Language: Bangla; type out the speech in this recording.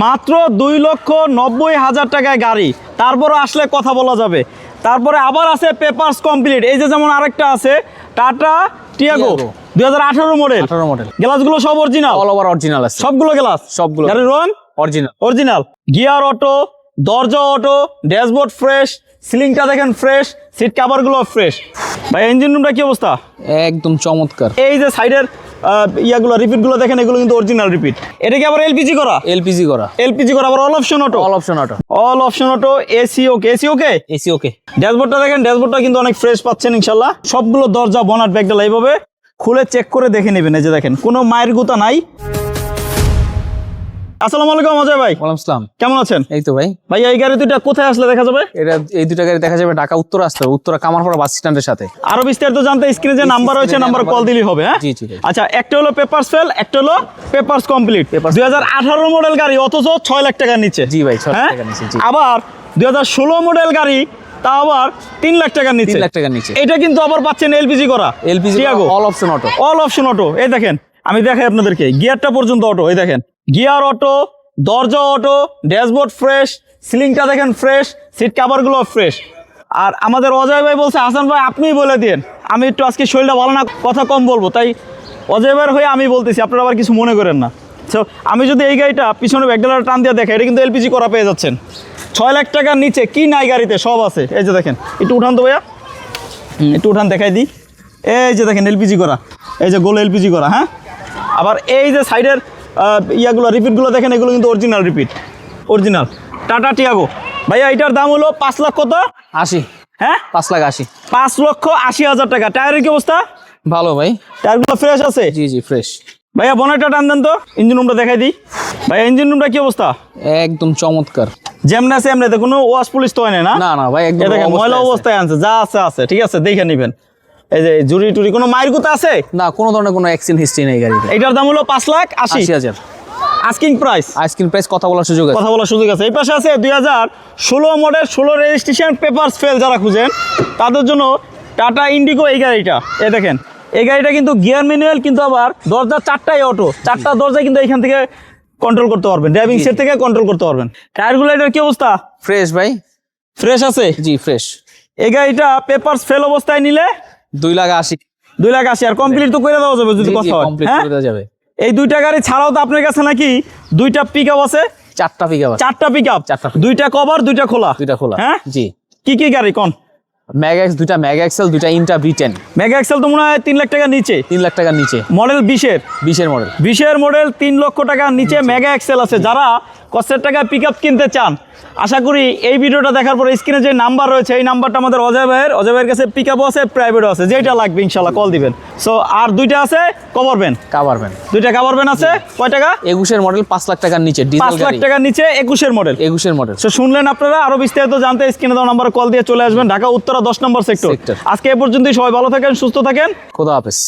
মাত্র দুই লক্ষ নব্বই হাজার টাকায় গাড়ি। তারপরে আসলে কথা বলা যাবে। তারপরে আবার আছে পেপারস কমপ্লিট এই যে যেমন আরেকটা আছে টাটা টিয়াগো দুই হাজার আঠারো মডেল আঠারো মডেল গ্লাসগুলো সব অরিজিনাল অল ওভার অরিজিনাল আছে। সবগুলো গ্লাস সবগুলো। গাড়ির রং? অরিজিনাল অরিজিনাল গিয়ার অটো দরজা অটো ড্যাশবোর্ড ফ্রেশ সিলিংটা দেখেন ফ্রেশ সিট কাভারগুলো ফ্রেশ ভাই ইঞ্জিন রুমটা কি অবস্থা? একদম চমৎকার। এই যে সাইডের ইয়াগুলো রিপিটগুলো দেখেন এগুলো কিন্তু অরিজিনাল রিপিট এটা কি আবার এলপিজি করা? এলপিজি করা। এলপিজি করা আবার all option auto all option auto all option auto AC okay AC okay AC okay ড্যাশবোর্ডটা দেখেন ড্যাশবোর্ডটা কিন্তু অনেক ফ্রেশ পাচ্ছেন ইনশাল্লাহ। সবগুলো দরজা বনাট লাইভ হবে। খুলে চেক করে দেখে নেবেন এই যে দেখেন কোনো মায়ের গুতা নাই। আসসালামু আলাইকুম অজয় ভাই। ওয়ালাইকুম আসসালাম। কেমন আছেন? এই তো ভাই। ভাই এই গাড়ি কোথায় আসলে দেখা যাবে? এটা এই দুটা গাড়ি দেখা যাবে ঢাকা উত্তর আসতে উত্তরা কামারপাড়া বাস স্ট্যান্ডের সাথে। আরও বিস্তারিত জানতে স্ক্রিনে যে নাম্বার রয়েছে নাম্বার কল দিলেই হবে হ্যাঁ? জি, জি, আচ্ছা একটা হলো পেপারস ফেল একটা হলো পেপারস কমপ্লিট Papers- দুই হাজার আঠারো মডেল গাড়ি অথচ ছয় লাখ টাকার নিচে। জি ভাই, ছয় লাখ হ্যাঁ? টাকার নিচে, জি। আবার দুই হাজার ষোলো মডেল গাড়ি তা আবার তিন লাখ টাকার নিচে। লাখ টাকার নিচে। এটা কিন্তু আবার পাচ্ছেন এলপিজি করা। LPG all option auto all option auto এই দেখেন আমি দেখাই আপনাদেরকে গিয়ারটা পর্যন্ত অটো এই দেখেন। গিয়ার অটো দরজা অটো ড্যাশবোর্ড ফ্রেশ সিলিংটা দেখেন ফ্রেশ সিট কাভারগুলো ফ্রেশ। আর আমাদের অজয় ভাই বলছে হাসান ভাই আপনিই বলে দিন। আমি একটু আজকে শরীরটা ভালো না কথা কম বলব। তাই অজয় ভাইয়ের হয়ে আমি বলতেছি আপনারা আবার কিছু মনে করেন না। তো আমি যদি এই গাড়িটা পিছনে ব্যাগডালার টান দিয়ে দেখে এটা কিন্তু এলপিজি করা পেয়ে যাচ্ছেন। ছয় লাখ টাকার নিচে কি নাই গাড়িতে? সব আছে। এই যে দেখেন একটু উঠান তো ভাইয়া। একটু উঠান দেখাই দিই। এই যে দেখেন এলপিজি করা। এই যে গোল এলপিজি করা হ্যাঁ? আবার এই যে সাইডের ইয়াগুলো রিপিটগুলো দেখেন এগুলো কিন্তু original repeat original Tata Tiago. ভাইয়া এটার দাম হলো পাঁচ লাখ কত? আশি। হ্যাঁ? পাঁচ লাখ আশি। পাঁচ লক্ষ আশি হাজার টাকা। টায়ারের কি অবস্থা? ভালো ভাই। টায়ারগুলো ফ্রেশ আছে? জি জি ফ্রেশ ভাইয়া বনেটটা টান দেন তো। ইঞ্জিন রুমটা দেখাই দিই। ভাইয়া ইঞ্জিন রুমটা কি অবস্থা? একদম চমৎকার। যেমন আছে এমনিতে কোনো ওয়াশ পুলিশ তো হয় না? না না ভাই একদম ময়লা অবস্থায় আনছে যা আছে আছে ঠিক আছে দেখে নেবেন। এই যে জুরি টুরি কোনো মায়ের গুতা আছে? না কোনো ধরনের কোনো অ্যাক্সিডেন্ট হিস্ট্রি নেই গাড়িতে। এটার দাম হলো পাঁচ লাখ আশি। হাজার। আস্কিং প্রাইস আইসক্রিম প্রাইস কথা বলার সুযোগ আছে। কথা বলার সুযোগ আছে। এই পাশে আছে দুই হাজার ষোলো মডেল ষোলো রেজিস্ট্রেশন পেপারস ফেল যারা খুঁজেন তাদের জন্য টাটা ইন্ডিগো এই গাড়িটা। এ দেখেন এই গাড়িটা কিন্তু গিয়ার ম্যানুয়াল কিন্তু আবার দরজা চারটাই অটো চারটা দরজা কিন্তু এখান থেকে কন্ট্রোল করতে পারবেন। ড্রাইভিং সিট থেকে কন্ট্রোল করতে পারবেন। টায়ারগুলো এটার কি অবস্থা? ফ্রেশ ভাই। ফ্রেশ আছে? জি ফ্রেশ এই গাড়িটা পেপারস ফেল অবস্থায় নিলে দুই লাখ আশি। দুই লাখ আশি আর কমপ্লিট তো করে দেওয়া যাবে যদি কথা হয়। হ্যাঁ? যাবে। এই দুইটা গাড়ি ছাড়াও তো আপনার কাছে নাকি দুইটা পিক আপ আছে? চারটা পিক আপ চারটা পিক আপ চারটা দুইটা কভার দুইটা খোলা? দুইটা খোলা। হ্যাঁ? জি। কি কি গাড়ি কোন? ম্যাগাক্স দুইটা দুইটা ইন্টা ব্রিটেন মেগা এক্সেল তো মনে হয় তিন লাখ টাকার নিচে। তিন লাখ টাকার নিচে। মডেল বিশের? বিশের মডেল বিশের মডেল তিন লক্ষ টাকার নিচে মেগা এক্সেল আছে। যারা কষ্টের টাকায় পিক আপ কিনতে চান আশা করি এই ভিডিওটা দেখার পরে স্ক্রিনে যে নাম্বার রয়েছে এই নাম্বারটা আমাদের অজয় ভাইয়ের অজয় ভাইয়ের কাছে পিক আছে প্রাইভেটও আছে যেটা লাগবে ইনশাল্লাহ কল দিবেন। সো আর দুইটা আছে কভার ভ্যান কাভার ভ্যান দুইটা কভার ভ্যান আছে কয় টাকা? একুশের মডেল পাঁচ লাখ টাকার নিচে পাঁচ লাখ টাকার নিচে একুশের মডেল একুশের মডেল সো শুনলেন আপনারা আরও বিস্তারিত জানতে স্ক্রিনে দেওয়া নাম্বার কল দিয়ে চলে আসবেন ঢাকা উত্তরা দশ নম্বর সেক্টর আজকে এ পর্যন্তই সবাই ভালো থাকেন সুস্থ থাকেন। খোদা হাফেজ।